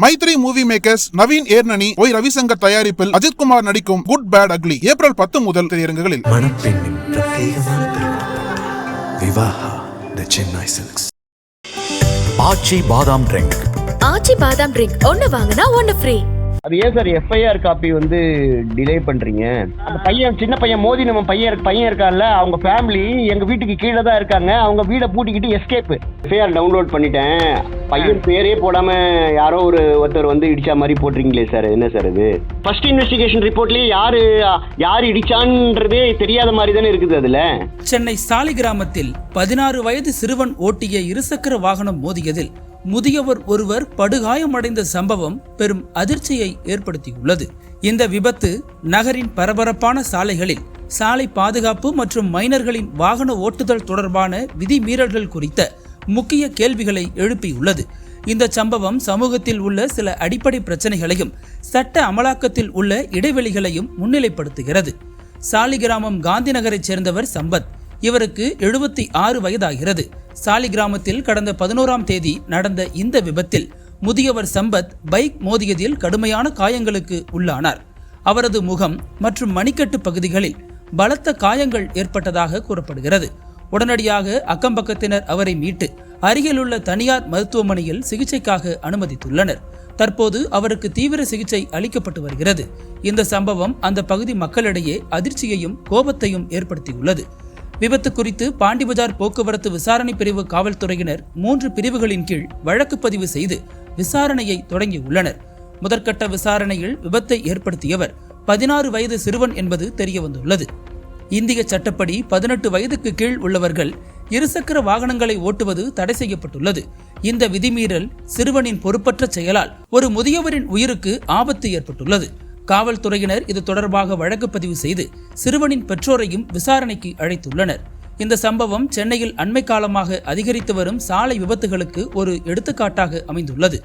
Mythri movie makers Naveen Yerneni Y Ravishankar தயாரிப்பில் அஜித்குமார் நடிக்கும் good bad ugly April பத்து முதல் திரையரங்குகளில். ஆச்சி பாதாம் ட்ரிங்க் ஆச்சி பாதாம் ட்ரிங்க் ஒன்னு வாங்கினா ஒன்னு ஃப்ரீ அது ஏன் சார் எஃப்ஐஆர் காப்பி வந்து டிலே பண்றீங்க? அந்த பையன் சின்ன பையன் மோதி நம்ம பையன் இருக்க- பையன் இருக்கான்ல அவங்க ஃபேமிலி எங்க வீட்டுக்கு கீழே தான் இருக்காங்க. அவங்க வீடை பூட்டிக்கிட்டு எஸ்கேப் எஃப்ஐஆர் டவுன்லோட் பண்ணிட்டேன். பையன் பேரே போடாம யாரோ ஒரு ஒருத்தர் வந்து இடிச்சா மாதிரி போடுறீங்களே சார் என்ன சார் இது ஃபர்ஸ்ட் இன்வெஸ்டிகேஷன் ரிப்போர்ட்லயே யாரு யார் இடிச்சான்றதே தெரியாத மாதிரி தானே இருக்குது அதுல. சென்னை சாலிகிராமத்தில் பதினாறு வயது சிறுவன் ஓட்டிய இருசக்கர வாகனம் மோதியதில் முதியவர் ஒருவர் படுகாயமடைந்த சம்பவம் பெரும் அதிர்ச்சியை ஏற்படுத்தியுள்ளது. இந்த விபத்து நகரின் பரபரப்பான சாலைகளில் சாலை பாதுகாப்பு மற்றும் மைனர்களின் வாகன ஓட்டுதல் தொடர்பான விதிமீறல்கள் குறித்த முக்கிய கேள்விகளை எழுப்பியுள்ளது. இந்த சம்பவம் சமூகத்தில் உள்ள சில அடிப்படை பிரச்சனைகளையும் சட்ட அமலாக்கத்தில் உள்ள இடைவெளிகளையும் முன்னிலைப்படுத்துகிறது. சாலிகிராமம் காந்திநகரைச் சேர்ந்தவர் சம்பத் இவருக்கு எழுபத்தி ஆறு வயதாகிறது. சாலிகிராமத்தில் கடந்த பதினோராம் தேதி நடந்த இந்த விபத்தில் முதியவர் சம்பத் பைக் மோதியதில் கடுமையான காயங்களுக்கு உள்ளானார். அவரது முகம் மற்றும் மணிக்கட்டு பகுதிகளில் பலத்த காயங்கள் ஏற்பட்டதாக கூறப்படுகிறது. உடனடியாக அக்கம்பக்கத்தினர் அவரை மீட்டு அருகிலுள்ள தனியார் மருத்துவமனையில் சிகிச்சைக்காக அனுமதித்துள்ளனர். தற்போது அவருக்கு தீவிர சிகிச்சை அளிக்கப்பட்டு வருகிறது. இந்த சம்பவம் அந்த பகுதி மக்களிடையே அதிர்ச்சியையும் கோபத்தையும் ஏற்படுத்தியுள்ளது. விபத்து குறித்து பாண்டிபஜார் போக்குவரத்து விசாரணை பிரிவு காவல்துறையினர் மூன்று பிரிவுகளின் கீழ் வழக்கு பதிவு செய்து விசாரணையை தொடங்கியுள்ளனர். முதற்கட்ட விசாரணையில் விபத்தை ஏற்படுத்தியவர் பதினாறு வயது சிறுவன் என்பது தெரியவந்துள்ளது. இந்திய சட்டப்படி பதினெட்டு வயதுக்கு கீழ் உள்ளவர்கள் இருசக்கர வாகனங்களை ஓட்டுவது தடை செய்யப்பட்டுள்ளது. இந்த விதிமீறல் சிறுவனின் பொறுப்பற்ற செயலால் ஒரு முதியவரின் உயிருக்கு ஆபத்து ஏற்பட்டுள்ளது. காவல்துறையினர் இது தொடர்பாக வழக்கு பதிவு செய்து சிறுவனின் பெற்றோரையும் விசாரணைக்கு அழைத்துள்ளனர். இந்த சம்பவம் சென்னையில் அண்மை காலமாக அதிகரித்து வரும் சாலை விபத்துகளுக்கு ஒரு எடுத்துக்காட்டாக அமைந்துள்ளது.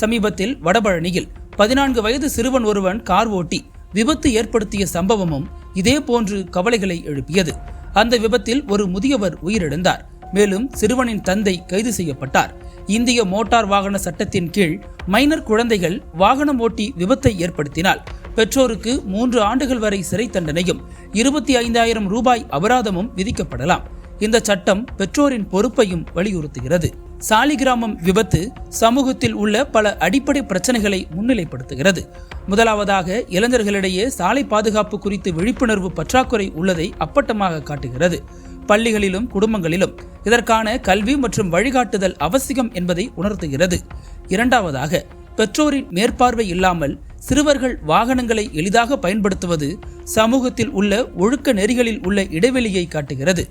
சமீபத்தில் வடபழனியில் பதினான்கு வயது சிறுவன் ஒருவன் கார் ஓட்டி விபத்து ஏற்படுத்திய சம்பவமும் இதே போன்று கவலைகளை எழுப்பியது. அந்த விபத்தில் ஒரு முதியவர் உயிரிழந்தார். மேலும் சிறுவனின் தந்தை கைது செய்யப்பட்டார். இந்திய மோட்டார் வாகன சட்டத்தின் கீழ் மைனர் குழந்தைகள் வாகனம் ஓட்டி விபத்தை ஏற்படுத்தினால் பெற்றோருக்கு மூன்று ஆண்டுகள் வரை சிறை தண்டனையும் இருபத்தி ஐந்தாயிரம் ரூபாய் அபராதமும் விதிக்கப்படலாம். இந்த சட்டம் பெற்றோரின் பொறுப்பையும் வலியுறுத்துகிறது. சாலிகிராமம் விபத்து சமூகத்தில் உள்ள பல அடிப்படை பிரச்சனைகளை முன்னிலைப்படுத்துகிறது. முதலாவதாக இளைஞர்களிடையே சாலை பாதுகாப்பு குறித்து விழிப்புணர்வு பற்றாக்குறை உள்ளதை அப்பட்டமாக காட்டுகிறது. பள்ளிகளிலும் குடும்பங்களிலும் இதற்கான கல்வி மற்றும் வழிகாட்டுதல் அவசியம் என்பதை உணர்த்துகிறது. இரண்டாவதாக பெற்றோரின் மேற்பார்வை இல்லாமல் சிறுவர்கள் வாகனங்களை எளிதாக பயன்படுத்துவது சமூகத்தில் உள்ள ஒழுக்க நெறிகளில் உள்ள இடைவெளியை காட்டுகிறது.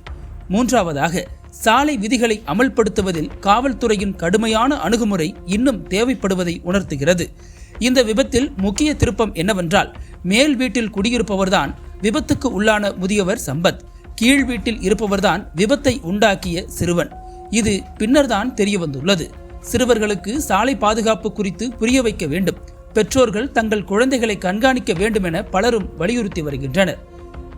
மூன்றாவதாக சாலை விதிகளை அமல்படுத்துவதில் காவல்துறையின் கடுமையான அணுகுமுறை இன்னும் தேவைப்படுவதை உணர்த்துகிறது. இந்த விபத்தில் முக்கிய திருப்பம் என்னவென்றால் மேல் வீட்டில் குடியிருப்பவர்தான் விபத்துக்கு உள்ளான முதியவர் சம்பத் கீழ் வீட்டில் இருப்பவர்தான் விபத்தை உண்டாக்கிய சிறுவன். இது பின்னர்தான் தெரிய வந்துள்ளது சிறுவர்களுக்கு சாலை பாதுகாப்பு குறித்து புரிய வைக்க வேண்டும். பெற்றோர்கள் தங்கள் குழந்தைகளை கண்காணிக்க வேண்டும் என பலரும் வலியுறுத்தி வருகின்றனர்.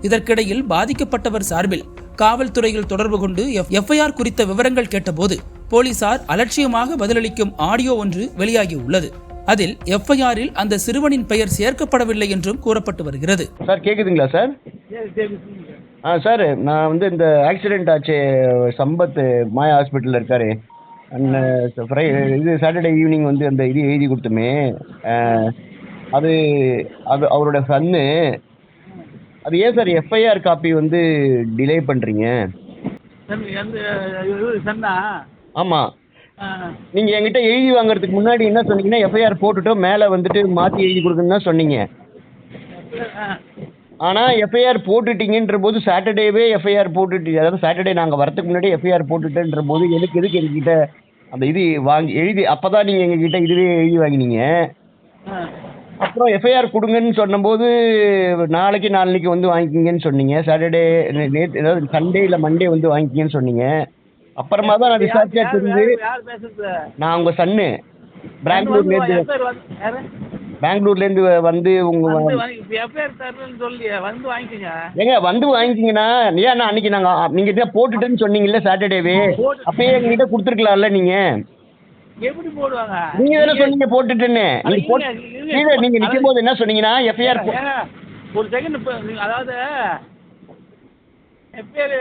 இதற்கிடையில் பாதிக்கப்பட்டவர் சார்பில் காவல்துறையில் தொடர்பு கொண்டு எஃப்ஐஆர் குறித்த விவரங்கள் கேட்டபோது போலீசார் அலட்சியமாக பதிலளிக்கும் ஆடியோ ஒன்று வெளியாகியுள்ளது. அதில் எஃப்ஐஆரில் அந்த சிறுவனின் பெயர் சேர்க்கப்படவில்லை என்றும் கூறப்பட்டு வருகிறது. சார் கேக்குதுங்களா சார்? ஆ சார் நான் வந்து இந்த ஆக்சிடென்ட் ஆச்சு சம்பத் மாயா ஹாஸ்பிட்டலில் இருக்காரு. அண்ட் ஃப்ரை இது சாட்டர்டே ஈவினிங் வந்து அந்த இது எழுதி கொடுத்தோமே. அஹ், அது அது அவரோட சன்னு அது ஏன் சார் எஃப்ஐஆர் காப்பி வந்து டிலே பண்ணுறீங்க ஆமாம் நீங்கள் என்கிட்ட எழுதி வாங்குறதுக்கு முன்னாடி என்ன சொன்னீங்கன்னா எஃப்ஐஆர் போட்டுட்டோம் மேலே வந்துட்டு மாற்றி எழுதி கொடுக்குன்னு சொன்னீங்க. ஆனால் எஃப்ஐஆர் போட்டுட்டீங்கன்ற போது சாட்டர்டேவே எஃப்ஐஆர் போட்டுட்டு அதாவது சாட்டர்டே நாங்கள் வரதுக்கு முன்னாடி எஃப்ஐஆர் போட்டுட்டேன்ற போது எனக்கு எதுக்கு எங்ககிட்ட அந்த இது வாங்கி எழுதி அப்போ தான் நீங்கள் எங்ககிட்ட இதுவே எழுதி வாங்கினீங்க. அப்புறம் எஃப்ஐஆர் கொடுங்கன்னு சொன்னபோது நாளைக்கு நாளைக்கு வந்து வாங்கிக்கிங்கன்னு சொன்னீங்க. சாட்டர்டே நேற்று ஏதாவது சண்டே இல்லை மண்டே வந்து வாங்கிக்கிங்கன்னு சொன்னீங்க. அப்புறமா தான் நான் விசாரிச்சா தெரிஞ்சு நான் உங்கள் சன்னு. வந்து யாரு? பெங்களூர்லேருந்து வந்து உங்கள் எஃப்ஐஆர் தரலன்னு சொல்லி வந்து வாங்கிக்கோங்க. ஏங்க வந்து வாங்கிக்கிங்கண்ணா. ஏன் அன்னைக்கு நாங்கள் நீங்கள் இதை போட்டுட்டேன்னு சொன்னீங்கல்ல சாட்டர்டேவே அப்பயே எங்ககிட்ட கொடுத்துருக்கலாம்ல நீங்கள் எப்படி போடுவாங்க? நீங்க தானே சொன்னீங்க போட்டுட்டேன்னு. நீங்க போட்டு இருங்க, இருங்க. கீழே நீங்க நிக்கும் போது என்ன சொன்னீங்கன்னா எஃப்ஐஆர் ஒரு செகண்ட் இப்போ அதாவது எஃப்ஐஆர்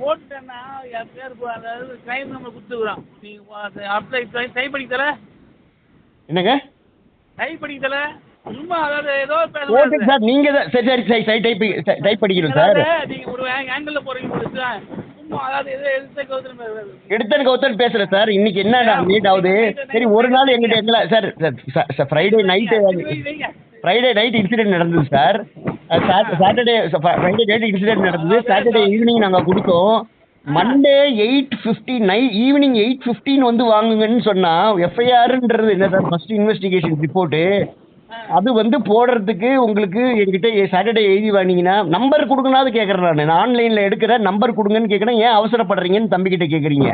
போட்டுட்டேன்னா எஃப்ஐஆர் அதாவது கிரைம் நம்பர் கொடுத்துக்குறோம் நீங்கள் அப்ளை டைப் பண்ணி தர என்னங்க? டைப் பண்ணி தர சும்மா அதாவது ஏதோ பேச ஓகே சார் நீங்க தான் சரி சரி சரி சரி டைப் டைப் சார் நீங்க ஒரு ஆங்கிள் போறீங்க பேசுறேன் சார் இன்னைக்கு என்ன மீட் ஆகுது? சரி ஒரு நாள் எங்கிட்ட எங்கள sir Friday night Friday night incident நடந்தது sir Saturday Friday night incident நடந்தது. சாட்டர்டே ஈவினிங் நாங்கள் கொடுத்தோம். Monday eight fifty night evening eight fifteen வந்து வாங்குங்கன்னு சொன்னால் எஃப்ஐஆர்ன்றது என்ன சார் ஃபர்ஸ்ட் இன்வெஸ்டிகேஷன் ரிப்போர்ட்டு அது வந்து போடுறதுக்கு உங்களுக்கு என்கிட்ட சாட்டர்டே எழுதி வாங்கினீங்கன்னா நம்பர் கொடுக்கணாது கேட்குறேன் நான். நான் ஆன்லைனில் எடுக்கிற நம்பர் கொடுங்கன்னு கேட்குறேன் ஏன் அவசரப்படுறீங்கன்னு தம்பிக்கிட்ட கேட்குறீங்க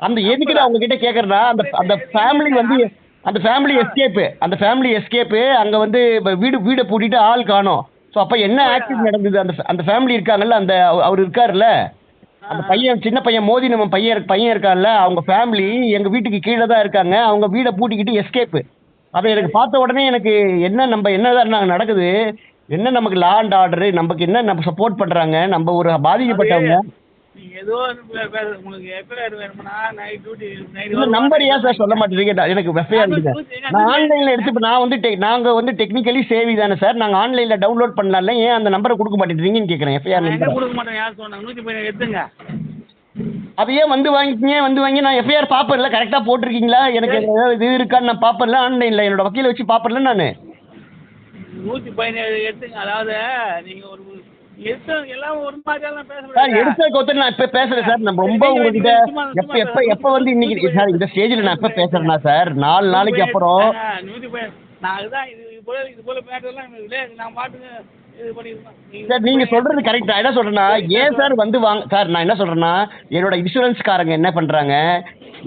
அந்த எதுக்கு நான் உங்ககிட்ட கேட்குறேன்னா அந்த அந்த ஃபேமிலி வந்து அந்த ஃபேமிலி எஸ்கேப்பு அந்த ஃபேமிலி எஸ்கேப்பு அங்கே வந்து இப்ப வீடு வீடை பூட்டிட்டு ஆள் காணோம். ஸோ அப்போ என்ன ஆக்சிடென்ட் நடந்தது? அந்த அந்த ஃபேமிலி இருக்காங்கல்ல அந்த அவ- அவர் இருக்காருல்ல? அந்த பையன் சின்ன பையன் மோதி நம்ம பையன் பையன் இருக்கான்ல அவங்க ஃபேமிலி எங்கள் வீட்டுக்கு கீழே தான் இருக்காங்க. அவங்க வீடை பூட்டிக்கிட்டு எஸ்கேப்பு அப்போ எனக்கு பார்த்த உடனே எனக்கு என்ன நம்ம என்னதான் நாங்கள் நடக்குது என்ன நமக்கு லா அண்ட் ஆர்டரு நமக்கு என்ன நம்ம சப்போர்ட் பண்ணுறாங்க நம்ம ஒரு பாதிக்கப்பட்டவங்க. ஏதோ ஒண்ணு பே- பே- உங்களுக்கு எஃப்ஐஆர் வேணும்னா நைட் டியூட்டி இந்த நம்பர் ஏன் சார் சொல்ல மாட்டேறீங்க நான் எனக்கு இருக்குது நான் ஆன்லைனில் எடுத்து இப்போ நான் வந்து நாங்கள் வந்து டெக்னிக்கலி சேவி தானே சார் நாங்கள் ஆன்லைனில் டவுன்லோட் பண்ணலாம்ல ஏன் அந்த நம்பரை கொடுக்க மாட்டேங்கிறீங்கன்னு கேட்குறேன் எஃப்ஐஆர் நம்பர் கொடுக்க மாட்டேன்? யார் சொன்னாங்க? நூற்றி பதினேழு எடுத்துங்க. அது ஏன் வந்து வாங்கிக்கிங்க வந்து வாங்கி நான் எஃப்ஐஆர் பார்ப்பேன்ல கரெக்டாக போட்டிருக்கீங்களா? எனக்கு ஏதாவது இது இருக்கான்னு நான் பார்ப்பேன்ல ஆன்லைனில் என்னோட வக்கீலை வச்சு பார்ப்பேன்ல நான். நூற்றி பதினேழு எடுத்துங்க. அதாவது நீங்க ஒரு சார் எடுத்த கொத்தர் நான் இப்போ பேசுகிறேன் சார். நம்ம ரொம்ப உங்ககிட்ட எப்போ எப்போ எப்போ வந்து இன்னைக்கு சார் இந்த ஸ்டேஜில் நான் எப்போ பேசுகிறேன்னா சார்? நாலு நாளைக்கு அப்புறம் சார் நீங்க சொல்றது கரெக்ட் என்ன சொல்றேன்னா ஏன் சார். வந்து வாங்க சார் நான் என்ன சொல்றேன்னா என்னோட இன்சூரன்ஸ்காரங்க என்ன பண்றாங்க?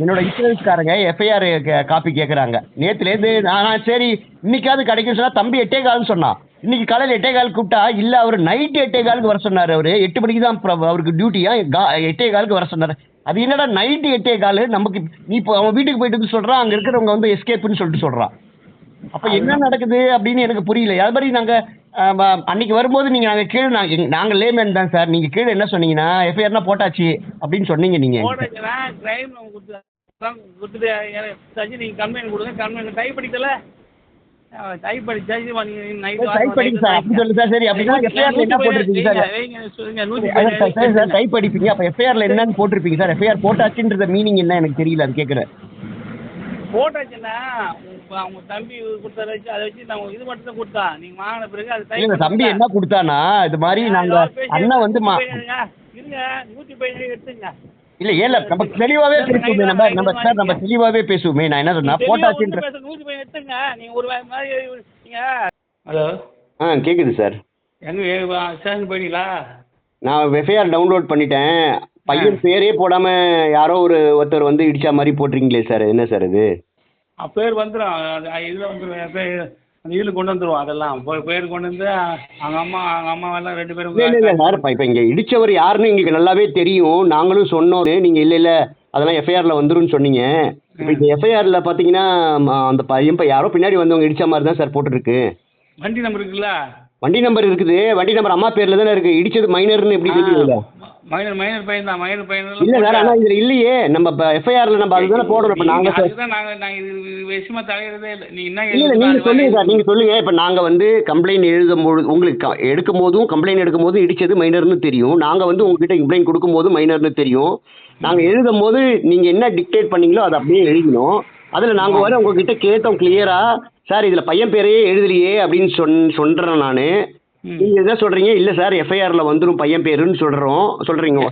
என்னோட இன்சூரன்ஸ்காரங்க எஃப்ஐஆர் காப்பி கேட்குறாங்க நேற்றுலேருந்து நான் சரி இன்னைக்காவது கிடைக்கும் சொன்னா தம்பி எட்டே கால்னு சொன்னான். இன்னைக்கு காலையில் எட்டே கால் கூப்பிட்டா இல்லை அவர் நைட்டு எட்டே காலுக்கு வர சொன்னார் அவர். எட்டு மணிக்கு தான் அவருக்கு டியூட்டியா எட்டே காலுக்கு வர சொன்னார். அது என்னடா நைட்டு எட்டே கால் நமக்கு நீ இப்போ அவன் வீட்டுக்கு போயிட்டு சொல்கிறான் அங்கே இருக்கிறவங்க வந்து எஸ்கேப்னு சொல்லிட்டு சொல்கிறான் அப்ப என்ன நடக்குது அப்படின்னு எனக்கு புரியல. அது மாதிரி நாங்க ஆம், ஆம், அன்னைக்கு வரும்போது நீங்க நாங்க கீழே நாங்க எங்க- நாங்க லேமேன் தான் சார். நீங்க கீழே என்ன சொன்னீங்கன்னா எஃப்ஐஆர்னா போட்டாச்சு அப்படின்னு சொன்னீங்க நீங்க. போடுறேன் கிரைம் நம்ம கொடுத்து அதான் கொடுத்துட்டு நீங்கள் கம்ப்ளைண்ட் கொடுங்க. கம்ப்ளைண்ட் டைப் படிக்கல டைப் படிச்சா டைப் படிங்க சார் அப்படி சொல்லு சார் சரி அப்படின்னா எஃப்ஐஆர்ல என்ன போட்டிருப்பீங்க சார் அதான் சார், சரி சார் டைப் படிப்பீங்க அப்ப எஃப்ஐஆர்ல என்னன்னு போட்டிருப்பீங்க சார் எஃப்ஐஆர் போட்டாச்சுன்றத மீனிங் என்ன? எனக்கு தெரியல அது கேட்குறேன் போட்டாச்சுன்னா அவங்க தம்பி கொடுத்தத வச்சு அதை வச்சு நான் இது மட்டும் தான் கொடுத்தான் நீங்க வாங்கின பிறகு அது type இல்ல தம்பி. என்ன கொடுத்தானா? இது மாதிரி நாங்க அண்ணன் வந்து நூத்தி. இருங்க. நூற்றி பதினேழு எடுத்துங்க. இல்ல ஏல நம்ம தெளிவாவே பேசுவோமே நம்ம நம்ம சார் நம்ம தெளிவாவே பேசுவோமே. நான் என்ன சொன்னா போட்டாச்சுன்ற ஹலோ. ஆ கேக்குது சார். எங்க ஸ்டேஷன் போயிட்டீங்களா? நான் எஃப்ஐஆர் டவுன்லோட் பண்ணிட்டேன். பையன் பேரே போடாம யாரோ ஒரு ஒருத்தர் வந்து இடிச்சா மாதிரி போட்டிருக்கீங்களே சார். என்ன சார் இது? பேர் வந்துடும் இதில் வந்துடும் இதில் கொண்டு வந்துருவோம் அதெல்லாம். பே- பேர் கொண்டு வந்து அவங்க அம்மா அவங்க அம்மா எல்லாம் ரெண்டு பேரும் இல்ல இல்ல சார் இப்போ இப்போ இங்க இடிச்சவர் யாருன்னு எங்களுக்கு நல்லாவே தெரியும். நாங்களும் சொன்னோம் நீங்க இல்ல இல்ல அதெல்லாம் எஃப்ஐஆர்ல வந்துரும்னு சொன்னீங்க. இப்போ இந்த எஃப்ஐஆர்ல பாத்தீங்கன்னா ம, அந்த பையன் இப்போ யாரோ பின்னாடி வந்தவங்க இடிச்ச மாதிரி தான் சார் போட்டிருக்கு வண்டி நம்பர் இருக்குல்ல? வண்டி நம்பர் இருக்குது. வண்டி நம்பர் அம்மா பேர்ல தானே இருக்கு. இடிச்சது மைனர்னு எப்படி தெரியுதுல்ல? மைனர் மைனர் பையன் தான். மைனர் பையன் இல்ல சார் ஆனா இதுல இல்லையே. நம்ம இப்போ எஃப்ஐஆர்ல நம்ம அதுதானே போடணும். இப்போ நாங்க சார் அதுதான் நாங்கள் நாங்கள் இது விஷயமா தலையிடறதே இல்லை. நீ என்ன இல்ல இல்ல நீங்க சொல்லுங்க சார். நீங்க சொல்லுங்க. இப்ப நாங்க வந்து கம்ப்ளைண்ட் எழுதும்போது உங்களுக்கு எடுக்கும் போதும் கம்ப்ளைண்ட் எடுக்கும் போதும் இடிச்சது மைனர்னு தெரியும். நாங்க வந்து உங்ககிட்ட கம்ப்ளைண்ட் கொடுக்கும் போது மைனர்னு தெரியும். நாங்க எழுதும் போது நீங்க என்ன டிக்டேட் பண்ணீங்களோ அதை அப்படியே எழுதினோம் அதுல நாங்க வர உங்ககிட்ட கேட்டோம் கிளியரா சார் இதுல பையன் பேரையே எழுதலையே அப்படின்னு சொன் சொல்றேன் நானு. நீங்க என்ன சொல்றீங்க? இல்ல சார் எஃப்ஐஆர்ல வந்துரும் பையன் பேருன்னு சொல்றோம். சொல்றீங்க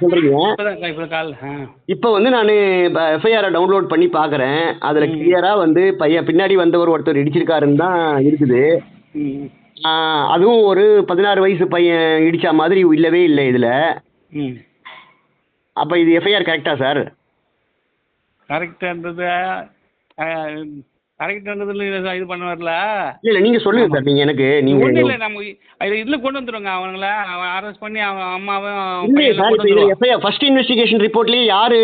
சொல்றீங்க. இப்போதான் இப்போ இப்போ வந்து நான் எஃப்ஐஆரை டவுன்லோட் பண்ணி பார்க்குறேன் அதில் கிளியராக வந்து பையன் பின்னாடி வந்தவர் ஒருத்தர் இடிச்சிருக்காருன்னு தான் இருக்குது. அதுவும் ஒரு பதினாறு வயசு பையன் இடிச்ச மாதிரி இல்லவே இல்லை இதில். அப்போ இது எஃப்ஐஆர் கரெக்டா சார்? கரெக்டான்றது கரெக்டானதுல இது பண்ண வரல. இல்ல இல்ல நீங்க சொல்லுங்க சார். நீங்க எனக்கு நீங்க ஒன்றும் இல்லை நம்ம இது இதில் கொண்டு வந்துருங்க அவங்கள. அவன் அரெஸ்ட் பண்ணி அவன் அம்மாவும் எஃப்ஐஆர் ஃபர்ஸ்ட் இன்வெஸ்டிகேஷன் ரிப்போர்ட்லயே யாரு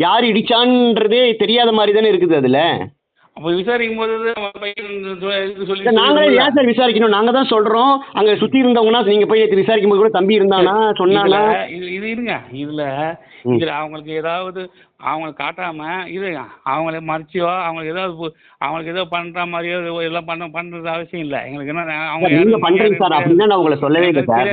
யார் இடிச்சான்றதே தெரியாத மாதிரி தானே இருக்குது அதுல? அப்போ விசாரிக்கும் போது அவன் பையன் இது சொல்லி சார், நாங்களே ஏன் சார் விசாரிக்கணும்? நாங்க தான் சொல்றோம். அங்க சுத்தி இருந்தவங்கன்னா நீங்க போய் விசாரிக்கும் போது கூட தம்பி இருந்தானா சொன்னானா? இதுல- இது இது இருங்க. இதுல இதுல அவங்களுக்கு ஏதாவது அவங்களுக்கு காட்டாம இது அவங்கள மறைச்சியோ அவங்களுக்கு ஏதாவது அவங்களுக்கு ஏதோ பண்ற மாதிரியோ எல்லாம் பண்ண பண்றது அவசியம் இல்லை. எங்களுக்கு என்ன அவங்க சார், நீங்க யாரு- பண்றீங்க சார். அப்படின்னா நான் உங்களை சொல்லவே இல்லை சார்.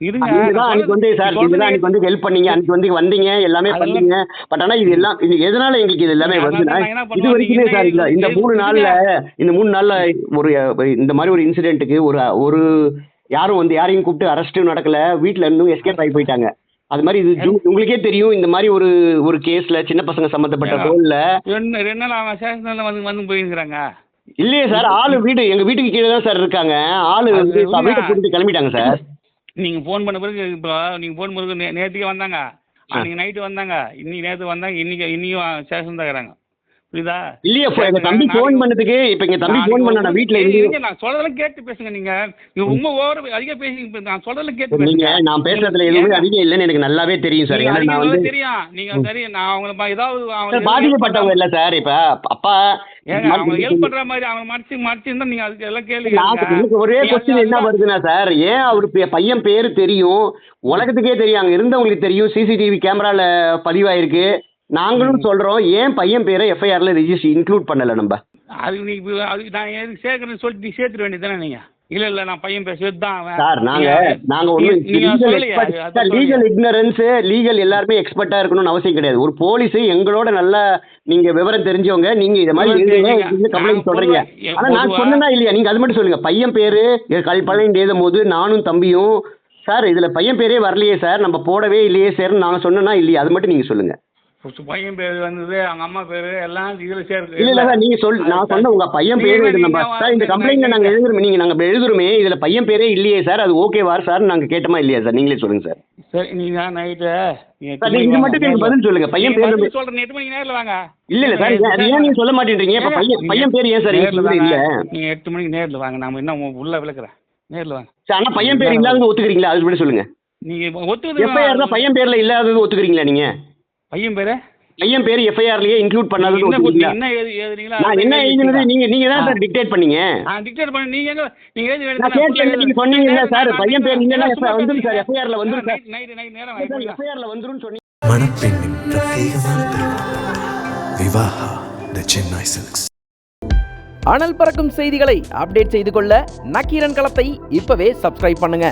இருங்க அன்னைக்கு வந்து சார் நீங்க தான் அன்னைக்கு வந்து ஹெல்ப் பண்ணீங்க. அன்னைக்கு வந்து வந்தீங்க எல்லாமே பண்ணீங்க. பட் ஆனா இது எல்லாம் இது எதனால எங்களுக்கு இது எல்லாமே வருதுன்னா இது வரைக்குமே சார் இந்த மூணு நாள்ல இந்த மூணு நாள்ல ஒரு இந்த மாதிரி ஒரு இன்சிடென்ட்டுக்கு ஒரு ஒரு யாரும் வந்து யாரையும் கூப்பிட்டு அரெஸ்ட்டும் நடக்கல. வீட்ல இருந்தும் எஸ்கேப் ஆகி போயிட்டாங்க. அது மாதிரி இது உங்களுக்கே தெரியும் இந்த மாதிரி ஒரு ஒரு கேஸ்ல சின்ன பசங்க சம்பந்தப்பட்ட ஏங்க? ரோல்ல ரெண்டு ரெண்டு நாள் ஸ்டேஷன்ல வந்து வந்து போயிருக்கிறாங்க. இல்லையே சார் ஆளு வீடு எங்க வீட்டுக்கு கீழே தான் சார் இருக்காங்க. ஆளு வந்து. வீட்டை கூட்டிட்டு கிளம்பிட்டாங்க சார். நீங்க ஃபோன் பண்ண பிறகு இப்போ நீங்க ஃபோன் பண்ண பிறகு நே- நேத்திக்கே வந்தாங்க. அன்னைக்கு நைட்டு வந்தாங்க. இன்னைக்கு நேற்று வந்தாங்க இன்னைக்கு இன்னைக்கும் ஸ்டேஷன் தான் இருக்கிறாங்க. புரியுதா? இல்லையே phone- எங்க தம்பி ஃபோன் பண்ணதுக்கு இப்ப எங்க தம்பி ஃபோன் பண்ண வீட்ல ஏய், இருந்து நான் சொல்றதெல்லாம் கேட்டு பேசுங்க நீங்க. நீங்க ரொம்ப ஓவர் அதிக பேசி நான் சொல்றதெல்லாம் கேட்டு நீங்க பேசுங்க. நான் பேசுறதுல எதுவுமே அதிகம் இல்லைன்னு எனக்கு நல்லாவே தெரியும் சார் ஏன்னா நான் அதிகம் வந்து தெரியும். நீங்க தெரியும் நான் அவங்கள ஏதாவது சார், அவங்க பாதிக்கப்பட்டவங்க இல்ல சார். இப்ப அப்பா அவங்க ஹெல்ப் பண்ற மாதிரி அவங்க மறைச்சு மறைச்சிருந்தா நீங்க அதுக்கு எல்லாம் கேளுங்க. ஒரே கொஸ்டின் என்ன வருதுன்னா சார் ஏன் அவர் பையன் பேரு தெரியும்? உலகத்துக்கே தெரியும். அங்க இருந்தவங்களுக்கு தெரியும். சிசிடிவி கேமரால பதிவாயிருக்கு. நாங்களும் சொல்றோம் ஏன் பையன் பேரை எஃப்ஐஆர்ல ரெஜிஸ்டர் இன்க்ளூட் பண்ணல நம்ம? அதுக்கு நீ அதுக்கு நான் எதுக்கு சேர்க்கறேன்னு சொல்லிட்டு நீ சேர்த்துட வேண்டியதானே நீங்க? இல்ல இல்ல நான் பையன் பேச தான் சார் நாங்க நீங்க- நீங்க லீகல்? அது- அது இக்னரன்ஸ் லீகல் எல்லாருமே எக்ஸ்பர்ட்டா இருக்கணும்னு அவசியம் கிடையாது. ஒரு போலீஸ் எங்களோட நல்லா நீங்க விவரம் தெரிஞ்சவங்க நீங்க இத மாதிரி. கம்ப்ளைண்ட் சொல்றீங்க. ஆனா நான் சொன்னேனா இல்லையா? நீங்க அது மட்டும் சொல்லுங்க. பையன் பேரு கல் பழனி எழுதும் போது நானும் தம்பியும் சார் இதுல பையன் பேரே வரலையே சார் நம்ம போடவே இல்லையே சார் நாங்க சொன்னேனா இல்லையா? அது மட்டும் நீங்க சொல்லுங்க. பையன் பேர் வந்தது அவங்க அம்மா பேரு எல்லாம் இதுல சேர்த்து இல்ல இல்ல சார் நீங்க சொல் நான் சொன்ன உங்க பையன் பேரு நீங்க சார் இந்த வந்து கம்ப்ளைண்ட்ல நாங்க நீங்க- எழுதுறோம் நீங்க நாங்க எழுதுறோமே இதுல பையன் பேரே இல்லையே சார் அது ஓகேவா சார் நாங்க கேட்டோமா இல்லையா சார் நீங்களே சொல்லுங்க சார் சரி நீங்க நைட்டு சார், நீங்க இது மட்டும் எனக்கு பதில் சொல்லுங்க. பையன் பேரு- சொல்றேன் எட்டு மணிக்கு நேரில் வாங்க. இல்ல இல்ல சார் அது ஏன் நீங்க சொல்ல மாட்டேன்றீங்க? இப்ப பையன் பையன் பேர் ஏன் சார். இல்ல. நீங்க எட்டு மணிக்கு நேரில் வாங்க. நாம என்ன உள்ள விளக்குறேன். நேரில் வாங்க. சார் ஆனா பையன் பேர் இல்லாதது ஒத்துக்கிறீங்களா? அது மட்டும் சொல்லுங்க. நீங்க ஒத்துக்குது எஃப்ஐஆர் தான் பையன் பேர்ல இல்லாதது ஒத்துக்கிறீங்களா நீங்க? பையன் பேரு? பையன் பேர் எஃப்ஐஆர்லயே இன்க்ளூட் பண்ணாதது என்ன கொடுத்தீங்க? ஒத்துக்கிறீங்களா என்ன எழுதி எழுதுறீங்களா நான் என்ன எழுதினது? நீங்க நீங்க தான் சார் டிக்டேட் பண்ணீங்க. நான் டிக்டேட் பண்ணி நீங்க எங்க நீங்க எழுதி நான் கேட்டேன் நீங்க சொன்னீங்க இல்ல சார் பையன் பேர் இல்லைன்னா வந்துரும் சார் எஃப்ஐஆர்ல வந்துரும் சார் நைட் நைட் நேரம் வாங்க எஃப்ஐஆர்ல வந்துரும் சொன்னீங்க. மணப்பெண்ணின் பிரத்யேகமான விவாஹா த சென்னை சில்க்ஸ் அனல் பறக்கும் செய்திகளை அப்டேட் செய்து கொள்ள நக்கீரன் களத்தை இப்பவே சப்ஸ்கிரைப் பண்ணுங்க.